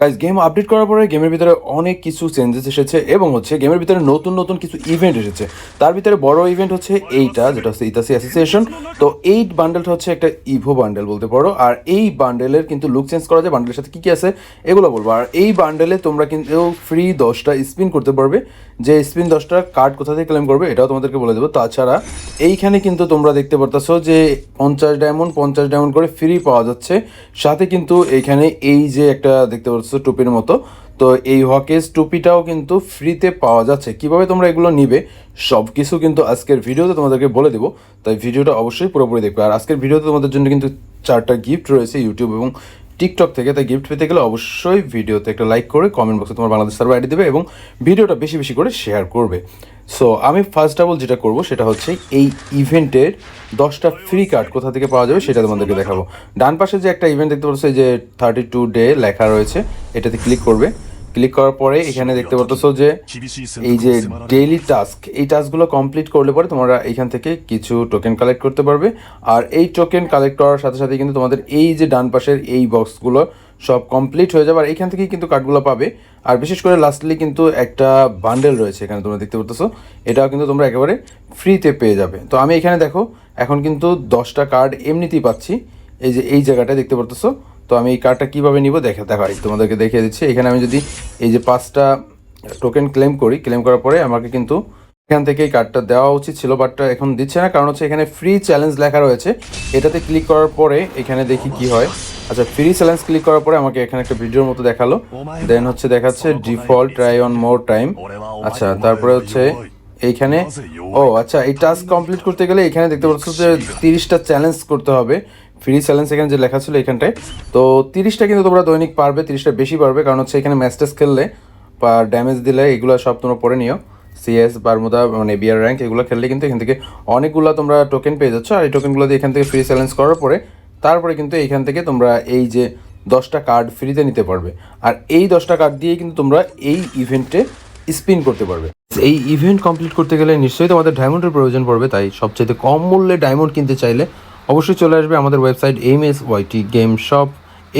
Guys game update করার পরে গেমের ভিতরে অনেক কিছু চেঞ্জেস এসেছে এবং হচ্ছে গেমের ভিতরে নতুন নতুন কিছু ইভেন্ট এসেছে। তার ভিতরে বড় ইভেন্ট হচ্ছে এইটা, যেটা হচ্ছে ইতাসি অ্যাসোসিয়েশন তো এই বান্ডেলটা হচ্ছে একটা ইভো বান্ডেল বলতে পারো। আর এই বান্ডেলের কিন্তু লুক চেঞ্জ করা যায় বান্ডেলের সাথে কী কী আছে এগুলো বলব। আর এই বান্ডেলে তোমরা কিন্তু ফ্রি দশটা স্পিন করতে পারবে। যে স্পিন দশটা কার্ড কোথা থেকে ক্লেম করবে, এটাও তোমাদেরকে বলে দেবো। তাছাড়া এইখানে কিন্তু তোমরা দেখতে পারতেছো যে পঞ্চাশ ডায়মন্ড পঞ্চাশ ডায়মন্ড করে ফ্রি পাওয়া যাচ্ছে। সাথে কিন্তু এইখানে এই যে একটা দেখতে পাচ্ছ টুপির মতো। তো এই হকেস টুপিটাও কিন্তু ফ্রিতে পাওয়া যাচ্ছে। কীভাবে তোমরা এগুলো নিবে সব কিছু কিন্তু আজকের ভিডিওতে তোমাদেরকে বলে দেবো। তাই ভিডিওটা অবশ্যই পুরোপুরি দেখবে। আর আজকের ভিডিওতে তোমাদের জন্য কিন্তু চারটা গিফট রয়েছে ইউটিউব এবং টিকটক থেকে, তাই গিফট পেতে গেলে অবশ্যই ভিডিওতে একটা লাইক করে কমেন্ট বক্সে তোমার বাংলাদেশ সার্ভার আইডি দেবে এবং ভিডিওটা বেশি বেশি করে শেয়ার করবে। সো আমি ফার্স্ট ডাবল যেটা করব সেটা হচ্ছে এই ইভেন্টের দশটা ফ্রি কার্ড কোথা থেকে পাওয়া যাবে সেটা তোমাদেরকে দেখাবো। ডান পাশে যে একটা ইভেন্ট দেখতে পাচ্ছ যে থার্টি টু ডে লেখা রয়েছে, এটাতে ক্লিক করবে। ক্লিক করার পরে এখানে দেখতে পাচ্ছ যে এই যে ডেইলি টাস্ক এই টাস্কগুলো কমপ্লিট করলে পরে তোমরা এইখান থেকে কিছু টোকেন কালেক্ট করতে পারবে। আর এই টোকেন কালেক্ট করার সাথে সাথে কিন্তু তোমাদের এই যে ডান পাশের এই বক্সগুলো সব কমপ্লিট হয়ে যাবে। আর এইখান থেকেই কিন্তু কার্ডগুলো পাবে। আর বিশেষ করে লাস্টলি কিন্তু একটা বান্ডেল রয়েছে এখানে তোমরা দেখতে পাচ্ছ এটাও কিন্তু তোমরা একেবারে ফ্রিতে পেয়ে যাবে। তো আমি এখানে দেখো এখন কিন্তু দশটা কার্ড এমনিতেই পাচ্ছি। এই যে এই জায়গাটায় দেখতে পারতেছো। তো আমি এই কার্ডটা কীভাবে নিব? দেখে দেখাই তোমাদেরকে দেখিয়ে দিচ্ছি। এখানে আমি যদি এই যে পাঁচটা টোকেন ক্লেম করি ক্লেম করার পরে আমাকে কিন্তু এখান থেকে এই কার্ডটা দেওয়া উচিত ছিল বাটটা এখন দিচ্ছে না। কারণ হচ্ছে এখানে ফ্রি চ্যালেঞ্জ লেখা রয়েছে। এটাতে ক্লিক করার পরে এখানে দেখি কি হয়। আচ্ছা ফ্রি চ্যালেঞ্জ ক্লিক করার পরে আমাকে এখানে একটা ভিডিওর মতো দেখাল। দেন হচ্ছে দেখাচ্ছে default try one more time আচ্ছা তারপরে হচ্ছে এইখানে ও আচ্ছা এই টাস্ক কমপ্লিট করতে গেলে এখানে দেখতে পাচ্ছ যে তিরিশটা চ্যালেঞ্জ করতে হবে। ফ্রি চ্যালেঞ্জ এখানে যে লেখা ছিল এখানটায়। তো তিরিশটা কিন্তু তোমরা দৈনিক পারবে, তিরিশটা বেশি পারবে। কারণ হচ্ছে এখানে ম্যাচ টেস্ট খেললে বা ড্যামেজ দিলে এগুলো সব তোমরা পড়ে নিও। সিএস বারমুদা মানে বিয়ার র্যাঙ্ক এগুলো খেললে কিন্তু এখান থেকে অনেকগুলো তোমরা টোকেন পেয়ে যাচ্ছ। আর এই টোকেনগুলো দিয়ে এখান থেকে ফ্রি চ্যালেঞ্জ করার পরে, তারপরে কিন্তু এইখান থেকে তোমরা এই যে দশটা কার্ড ফ্রিতে নিতে পারবে। আর এই দশটা কার্ড দিয়ে কিন্তু তোমরা এই ইভেন্টে স্পিন করতে পারবে। এই ইভেন্ট কমপ্লিট করতে গেলে নিশ্চয়ই তোমাদের ডায়মন্ডের প্রয়োজন পড়বে, তাই সবচেয়ে কম মূল্যে ডায়মন্ড কিনতে চাইলে অবশ্যই চলে আসবে আমাদের website M S Y T game shop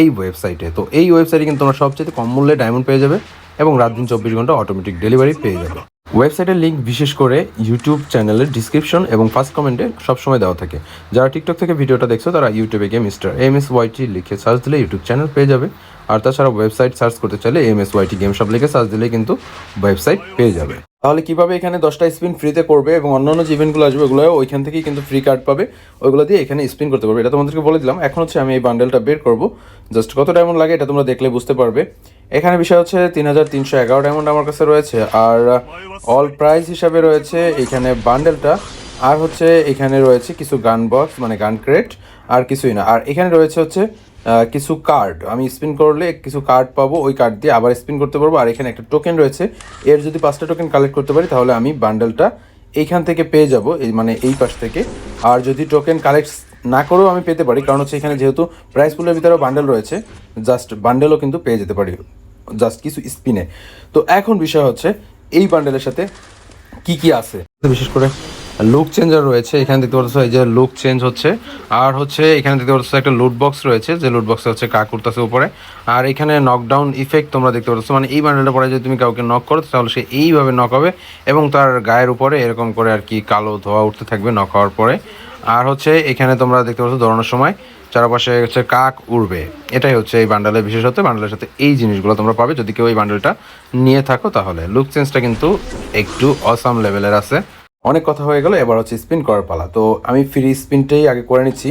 এই ওয়েবসাইটে তো এই ওয়েবসাইটে কিন্তু তোমরা সবচেয়ে কম মূল্যে ডায়মন্ড পেয়ে যাবে এবং রাত দিন চব্বিশ ঘণ্টা অটোমেটিক ডেলিভারি পেয়ে যাবে। ওয়েবসাইটের লিঙ্ক বিশেষ করে ইউটিউব চ্যানেলের ডিসক্রিপশন এবং ফার্স্ট কমেন্টে সবসময় দেওয়া থাকে। যারা টিকটক থেকে ভিডিওটা দেখছ, তারা ইউটিউবে গিয়ে মিস্টার এম এস ওয়াইটি লিখে সার্চ দিলে ইউটিউব চ্যানেল পেয়ে যাবে। আর তাছাড়া ওয়েবসাইট সার্চ করতে চাইলে M S Y T game shop লিখে সার্চ দিলে কিন্তু ওয়েবসাইট পেয়ে যাবে। তাহলে কীভাবে এখানে দশটা স্পিন ফ্রিতে করবে এবং অন্যান্য যে ইভেন্টগুলো আসবে ওগুলো ওইখান থেকেই কিন্তু ফ্রি কার্ড পাবে। ওইগুলো দিয়ে এখানে স্পিন করতে পারবে। এটা তোমাদেরকে বলে দিলাম। এখন হচ্ছে আমি এই বান্ডেলটা বের করব। জাস্ট কত ডায়মন্ড লাগে এটা তোমরা দেখলে বুঝতে পারবে। এখানে বিষয় হচ্ছে তিন হাজার তিনশো এগারো ডায়মন্ড আমার কাছে রয়েছে। আর অল প্রাইস হিসাবে রয়েছে এখানে বান্ডেলটা আর হচ্ছে এখানে রয়েছে কিছু গান বক্স মানে গান ক্রেট আর কিছুই না। আর এখানে রয়েছে হচ্ছে কিছু কার্ড আমি স্পিন করলে কিছু কার্ড পাবো, ওই কার্ড দিয়ে আবার স্পিন করতে পারব। আর এখানে একটা টোকেন রয়েছে। এর যদি পাঁচটা টোকেন কালেক্ট করতে পারি, তাহলে আমি বান্ডেলটা এইখান থেকে পেয়ে যাব, এই মানে এই পাশ থেকে। আর যদি টোকেন কালেক্ট না করেও আমি পেতে পারি, কারণ হচ্ছে এখানে যেহেতু প্রাইস পুলের ভিতরেও বান্ডেল রয়েছে জাস্ট বান্ডেলও কিন্তু পেয়ে যেতে পারি জাস্ট কিছু স্পিনে তো এখন বিষয় হচ্ছে, এই বান্ডেলের সাথে কি কি আছে? বিশেষ করে লুক চেঞ্জার রয়েছে, এখানে দেখতে পাচ্ছ এই যে লুক চেঞ্জ হচ্ছে। আর হচ্ছে এখানে দেখতে পাচ্ছ একটা লুট বক্স রয়েছে, যে লুট বক্সে হচ্ছে কাক করতেছে উপরে। আর এখানে নকডাউন ইফেক্ট তোমরা দেখতে পাচ্ছ মানে এই বান্ডেলটা পরে যদি তুমি কাউকে নক করো, তাহলে সে এইভাবে নক হবে এবং তার গায়ের উপরে এরকম করে আর কি কালো ধোয়া উঠতে থাকবে নক হওয়ার পরে। আর হচ্ছে এখানে তোমরা দেখতে পাচ্ছ দৌড়ানোর সময় চারপাশে হচ্ছে কাক উড়বে। এটাই হচ্ছে এই বান্ডালের বিশেষত্ব। বান্ডালের সাথে এই জিনিসগুলো তোমরা পাবে। যদি কেউ এই বান্ডেলটা নিয়ে থাকো, তাহলে লুক চেঞ্জটা কিন্তু একটু অসাম লেভেলের আছে। অনেক কথা হয়ে গেল, এবার হচ্ছে স্পিন করার পালা। তো আমি ফ্রি স্পিনটাই আগে করে নিচ্ছি।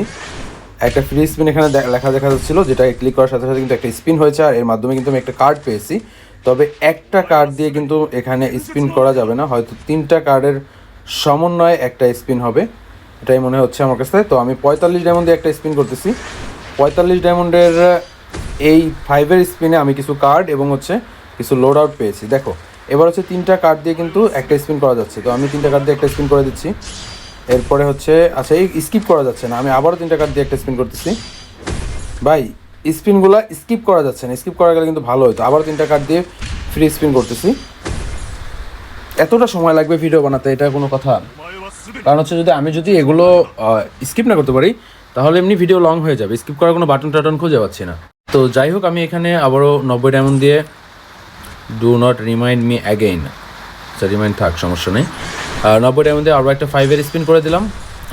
একটা ফ্রি স্পিন এখানে লেখা দেখা যাচ্ছিল যেটা ক্লিক করার সাথে সাথে কিন্তু একটা স্পিন হয়েছে, আর এর মাধ্যমে কিন্তু আমি একটা কার্ড পেয়েছি। তবে একটা কার্ড দিয়ে কিন্তু এখানে স্পিন করা যাবে না, হয়তো তিনটা কার্ডের সমন্বয়ে একটা স্পিন হবে। এটাই মনে হচ্ছে আমার কাছে। তো আমি পঁয়তাল্লিশ ডায়মন্ড একটা স্পিন করতেছি। পঁয়তাল্লিশ ডায়মন্ডের এই ফাইভের স্পিনে আমি কিছু কার্ড এবং হচ্ছে কিছু লোড আউট পেয়েছি। দেখো এবার হচ্ছে তিনটা কার্ড দিয়ে কিন্তু একটা স্পিন করা যাচ্ছে। তো আমি তিনটা কার্ড দিয়ে একটা স্পিন করে দিচ্ছি। এরপরে হচ্ছে আচ্ছা এই স্কিপ করা যাচ্ছে না। আমি আবারও তিনটা কার্ড দিয়ে একটা স্পিন করতেছি। ভাই স্পিনগুলো স্কিপ করা যাচ্ছে না। স্কিপ করা গেলে কিন্তু ভালো হতো। আবার তিনটা কার্ড দিয়ে ফ্রি স্পিন করতেছি। এতটা সময় লাগবে ভিডিও বানাতে, এটা কোনো কথা। কারণ হচ্ছে যদি আমি যদি এগুলো স্কিপ না করতে পারি, তাহলে এমনি ভিডিও লং হয়ে যাবে। স্কিপ করার কোনো বাটন টাটন খুঁজে পাচ্ছি না। তো যাই হোক, আমি এখানে আবারও নব্বই ডায়মন্ড দিয়ে do not remind me again আচ্ছা রিমাইন্ড থাক, সমস্যা নেই। আর নব্বই ডায়মন্ড দিয়ে আরও একটা ফাইভের স্পিন করে দিলাম।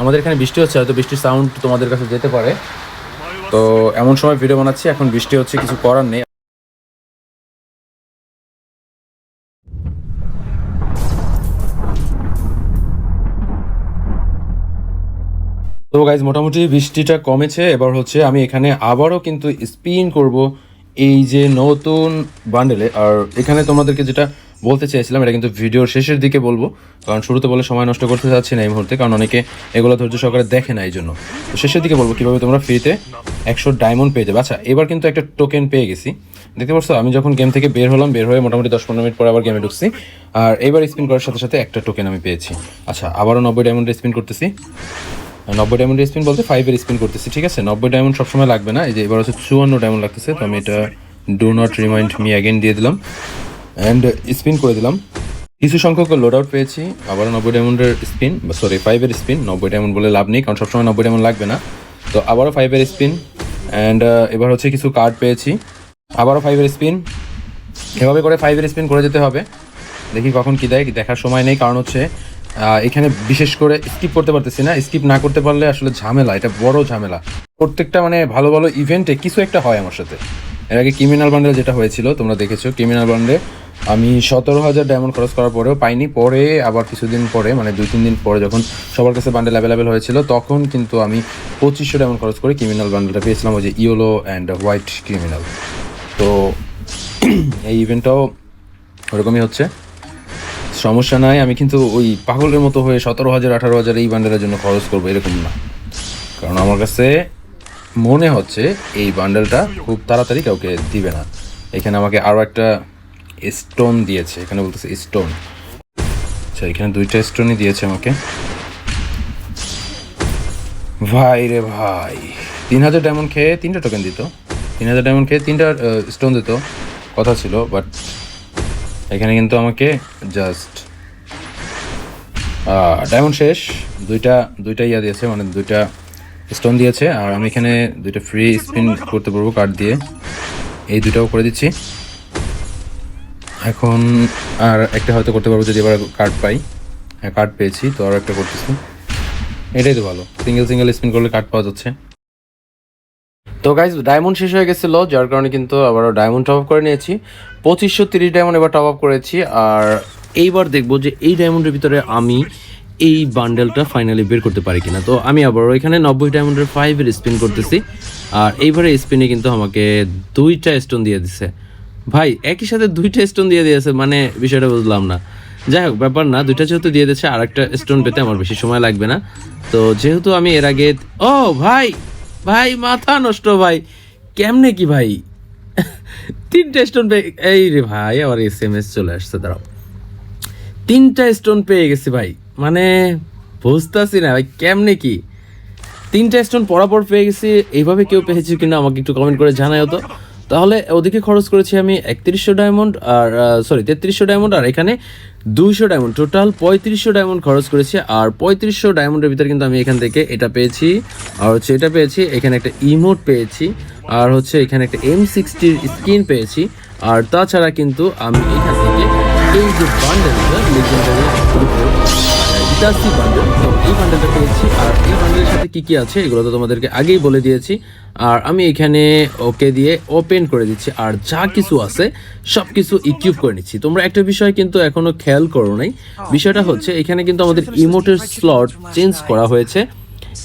আমাদের এখানে বৃষ্টি হচ্ছে, হয়তো বৃষ্টির সাউন্ড তোমাদের কাছে যেতে পারে। তো এমন সময় ভিডিও বানাচ্ছি, এখন বৃষ্টি হচ্ছে, কিছু করার নেই। তো গাইজ মোটামুটি বৃষ্টিটা কমেছে, এবার হচ্ছে আমি এখানে আবারও কিন্তু স্পিন করব। এই যে নতুন বান্ডেলে আর এখানে তোমাদেরকে যেটা বলতে চেয়েছিলাম এটা কিন্তু ভিডিওর শেষের দিকে বলব, কারণ শুরুতে বলে সময় নষ্ট করতে চাচ্ছি না এই মুহূর্তে, কারণ অনেকে এগুলো ধৈর্য সহকারে দেখে না এই জন্য তো শেষের দিকে বলব কীভাবে তোমরা ফ্রিতে একশো ডায়মন্ড পেয়ে যাবে। আচ্ছা এবার কিন্তু একটা টোকেন পেয়ে গেছি। দেখতে পাচ্ছ, আমি যখন গেম থেকে বের হলাম, বের হয়ে মোটামুটি দশ পনেরো মিনিট পরে আবার গেমে ঢুকছি, আর এবার স্পিন করার সাথে সাথে একটা টোকেন আমি পেয়েছি। আচ্ছা আবারও নব্বই ডায়মন্ডে স্পিন করতেছি। নব্বই ডায়মন্ডের স্পিন বলতে ফাইভের স্পিন করতেছি, ঠিক আছে? নব্বই ডায়মন্ড সবসময় লাগবে না। এই যে এবার হচ্ছে চুয়ান্ন ডায়মন্ড লাগতেছে, তো আমি এটা do not remind me again দিয়ে দিলাম। অ্যান্ড স্পিন করে দিলাম। কিছু সংখ্যক লোড আউট পেয়েছি আবার নব্বই ডায়মন্ডের স্পিন সরি ফাইভের স্পিন নব্বই ডায়মন্ড বলে লাভ নেই, কারণ সবসময় নব্বই ডায়মন্ড লাগবে না। তো আবারও ফাইভের স্পিন অ্যান্ড এবার হচ্ছে কিছু কার্ড পেয়েছি, আবারও ফাইভের স্পিন এভাবে করে ফাইভের স্পিন করে যেতে হবে। দেখি কখন কী দেয়, দেখার সময় নেই, কারণ হচ্ছে এখানে বিশেষ করে স্কিপ করতে পারতেছি না। স্কিপ না করতে পারলে আসলে ঝামেলা, এটা বড় ঝামেলা। প্রত্যেকটা মানে ভালো ভালো ইভেন্টে কিছু একটা হয় আমার সাথে। এর আগে ক্রিমিনাল বান্ডেল যেটা হয়েছিল, তোমরা দেখেছ ক্রিমিনাল বান্ডে আমি সতেরো হাজার ডায়মন্ড খরচ করার পরেও পাইনি। পরে আবার কিছুদিন পরে মানে দুই, তিন দিন পরে যখন সবার কাছে বান্ডেল অ্যাভেলেবেল হয়েছিল, তখন কিন্তু আমি পঁচিশশো ডায়মন্ড খরচ করে ক্রিমিনাল বান্ডেলটা পেয়েছিলাম, ওই যে ইয়েলো অ্যান্ড হোয়াইট ক্রিমিনাল তো এই ইভেন্টটাও ওরকমই হচ্ছে। সমস্যা নাই, আমি কিন্তু ওই পাগলের মতো হয়ে সতেরো হাজার, আঠারো হাজার এই বান্ডেলের জন্য খরচ করব, এরকম না। কারণ আমার কাছে মনে হচ্ছে এই বান্ডেলটা খুব তাড়াতাড়ি কাউকে দিবে না। এখানে আমাকে আরও একটা স্টোন দিয়েছে, এখানে বলতেছে স্টোন আচ্ছা এখানে দুইটা স্টোনই দিয়েছে আমাকে। ভাই রে ভাই, তিন হাজার ডায়মন্ড খেয়ে তিনটা টোকেন দিত। তিন হাজার ডায়মন্ড খেয়ে তিনটা স্টোন দিত। কথা ছিল বাট এখানে কিন্তু আমাকে জাস্ট ডায়মন্ড শেষ। দুইটা দুইটা ইয়া দিয়েছে মানে দুইটা স্টোন দিয়েছে। আর আমি এখানে দুইটা ফ্রি স্পিন করতে পারব কার্ড দিয়ে। এই দুইটাও করে দিচ্ছি। এখন আর একটা হয়তো করতে পারব যদি এবার কার্ড পাই। হ্যাঁ কার্ড পেয়েছি, তো আরও একটা করতেছি। এটাই তো ভালো। সিঙ্গেল সিঙ্গেল স্পিন করলে কার্ড পাওয়া যাচ্ছে। তো গাইজ ডায়মন্ড শেষ হয়ে গেছিল, যার কারণে কিন্তু আবারও ডায়মন্ড টপ আপ করে নিয়েছি। পঁচিশশো তিরিশ ডায়মন্ড এবার টপ আপ করেছি, আর এইবার দেখব যে এই ডায়মন্ডের ভিতরে আমি এই বান্ডেলটা ফাইনালি বের করতে পারি কিনা। তো আমি আবারও এখানে নব্বই ডায়মন্ডের ফাইভের স্পিন করতেছি, আর এইবারে স্পিনে কিন্তু আমাকে দুইটা স্টোন দিয়ে দিছে। ভাই, একই সাথে দুইটা স্টোন দিয়ে দিয়েছে মানে বিষয়টা বুঝলাম না। যাই হোক, ব্যাপার না, দুইটা যেহেতু দিয়ে দিচ্ছে আর একটা স্টোন পেতে আমার বেশি সময় লাগবে না। তো যেহেতু আমি এর আগে, ও ভাই! ভাই, মাথা নষ্ট ভাই। কেমনে কি ভাই? তিনটা স্টোন পেয়ে এই রে ভাই, আবার এস এম এস চলে আসছে, দাঁড়াও। তিনটা স্টোন পেয়ে গেছি ভাই। মানে বুঝতেছি না ভাই, কেমনে কি? তিনটা স্টোন পরাপর পেয়ে গেছি, এইভাবে কেউ পেয়েছে কিনা আমাকে একটু কমেন্ট করে জানাই তো। তাহলে ওদিকে খরচ করেছি আমি একত্রিশশো ডায়মন্ড আর সরি তেত্রিশশো ডায়মন্ড আর এখানে দুইশো ডায়মন্ড। টোটাল পঁয়ত্রিশশো ডায়মন্ড খরচ করেছি আর পঁয়ত্রিশশো ডায়মন্ডের ভিতরে কিন্তু আমি এখান থেকে এটা পেয়েছি। আর হচ্ছে এটা পেয়েছি, এখানে একটা ইমোট পেয়েছি। আর হচ্ছে এখানে একটা এম সিক্সটির স্কিন পেয়েছি। আর তাছাড়া কিন্তু আমি এখান থেকে এই যে বান্ডেলটা লেজেন্ডারি ইতাসি বান্ডেল। তো এই বান্ডেলটা পেয়েছি। আর এই বান্ডেলের সাথে কি কি আছে, এগুলো তো তোমাদেরকে আগেই বলে দিয়েছি। আর আমি এখানে ওকে দিয়ে ওপেন করে দিচ্ছি। আর যা কিছু আছে সব কিছু ইকিউব করে নিচ্ছি। তোমরা একটা বিষয় কিন্তু এখনও খেয়াল করো নাই। বিষয়টা হচ্ছে, এখানে কিন্তু আমাদের ইমোটের স্লট চেঞ্জ করা হয়েছে।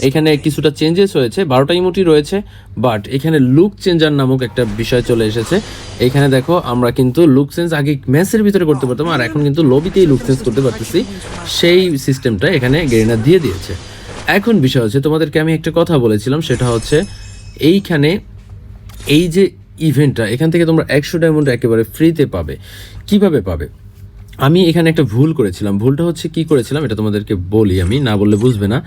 এখানে কিছুটা চেঞ্জেস হয়েছে, বারোটা ইমোটি রয়েছে বাট এখানে লুক চেঞ্জার নামক একটা বিষয় চলে এসেছে। এখানে দেখো, আমরা কিন্তু লুক চেঞ্জ আগে ম্যাচের ভিতরে করতে পারতাম, আর এখন কিন্তু লবিতেই লুক চেঞ্জ করতে পারতেছি। সেই সিস্টেমটা এখানে গেরিনা দিয়ে দিয়েছে। এখন বিষয় হচ্ছে, তোমাদেরকে আমি একটা কথা বলেছিলাম, সেটা হচ্ছে এইখানে এই যে ইভেন্টটা এখান থেকে তোমরা একশো ডায়মন্ড একেবারে ফ্রিতে পাবে। কীভাবে পাবে? আমি এখানে একটা ভুল করেছিলাম। ভুলটা হচ্ছে কি করেছিলাম, এটা তোমাদেরকে বলি আমি, না বললে বুঝবে না।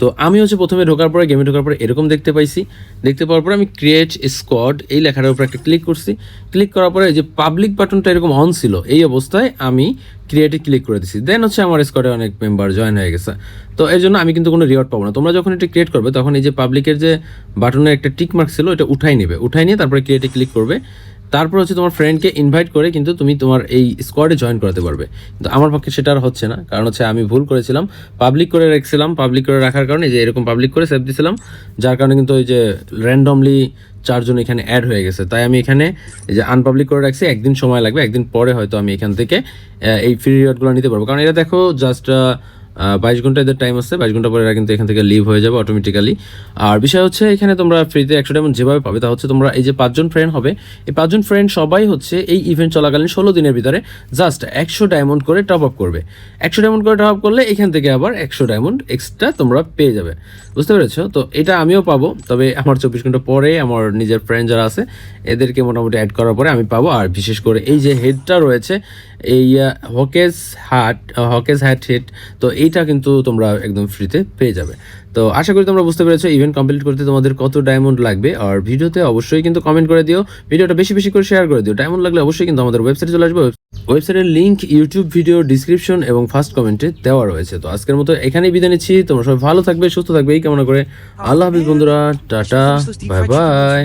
তো আমি হচ্ছে প্রথমে ঢোকার পরে গেমে ঢোকার পরে এরকম দেখতে পাইছি। দেখতে পাওয়ার পরে আমি ক্রিয়েট স্কোয়াড এই লেখাটার উপর একটা ক্লিক করছি। ক্লিক করার পরে যে পাবলিক বাটনটা এরকম অন ছিল, এই অবস্থায় আমি ক্রিয়েটে ক্লিক করে দিছি। দেন হচ্ছে আমার স্কোয়াডে অনেক মেম্বার জয়েন হয়ে গেছে। তো এর জন্য আমি কিন্তু কোনো রিওয়ার্ড পাবো না। তোমরা যখন এটা ক্রিয়েট করবে, তখন এই যে পাবলিকের যে বাটনের একটা টিক মার্ক ছিল, এটা উঠাই নেবে। উঠাই নিয়ে তারপরে ক্রিয়েটে ক্লিক করবে। তারপর হচ্ছে তোমার ফ্রেন্ডকে ইনভাইট করে কিন্তু তুমি তোমার এই স্কোয়াডে জয়েন করাতে পারবে। কিন্তু আমার পক্ষে সেটা আর হচ্ছে না। কারণ হচ্ছে আমি ভুল করেছিলাম। পাবলিক করে রেখেছিলাম। পাবলিক করে রাখার কারণে যে এরকম পাবলিক করে সেভ দিয়েছিলাম যার কারণে কিন্তু ওই যে র্যান্ডমলি চারজন এখানে অ্যাড হয়ে গেছে। তাই আমি এখানে এই যে আনপাবলিক করে রাখছি। একদিন সময় লাগবে। একদিন পরে হয়তো আমি এখান থেকে এই ফ্রি রিওয়ার্ডগুলো নিতে পারব। কারণ এটা দেখো জাস্ট বাইশ ঘণ্টা এদের টাইম আছে, বাইশ ঘণ্টা পরে এরা কিন্তু এখান থেকে লিভ হয়ে যাবে অটোমেটিক্যালি আর বিষয় হচ্ছে, এখানে তোমরা ফ্রিতে একশো ডায়মন্ড যেভাবে পাবে, তা হচ্ছে তোমরা এই যে পাঁচজন ফ্রেন্ড হবে, এই পাঁচজন ফ্রেন্ড সবাই হচ্ছে এই ইভেন্ট চলাকালীন ষোলো দিনের ভিতরে জাস্ট একশো ডায়মন্ড করে টপ আপ করবে। একশো ডায়মন্ড করে টপ আপ করলে এখান থেকে আবার একশো ডায়মন্ড এক্সট্রা তোমরা পেয়ে যাবে। বুঝতে পেরেছ? তো এটা আমিও পাবো, তবে আমার চব্বিশ ঘণ্টা পরে আমার নিজের ফ্রেন্ড যারা আছে, এদেরকে মোটামুটি অ্যাড করার পরে আমি পাবো। আর বিশেষ করে এই যে হেডটা রয়েছে, এই হকেজ হাট হকেজ হ্যাট হেড তো এইটা কিন্তু তোমরা একদম ফ্রিতে পেয়ে যাবে। তো আশা করি তোমরা বুঝতে পেরেছ ইভেন্ট কমপ্লিট করতে তোমাদের কত ডায়মন্ড লাগবে। আর ভিডিওতে অবশ্যই কিন্তু কমেন্ট করে দিও ভিডিওটা বেশি বেশি করে শেয়ার করে দিও। ডায়মন্ড লাগলে অবশ্যই কিন্তু আমাদের ওয়েবসাইটে চলে আসবে। ওয়েবসাইটের লিঙ্ক ইউটিউব ভিডিও ডিসক্রিপশন এবং ফার্স্ট কমেন্টে দেওয়া রয়েছে। তো আজকের মতো এখানেই বিদায় নিচ্ছি। তোমরা সবাই ভালো থাকবে সুস্থ থাকবে। এই কামনা করে আল্লাহ হাফিজ বন্ধুরা। টাটা। Bye bye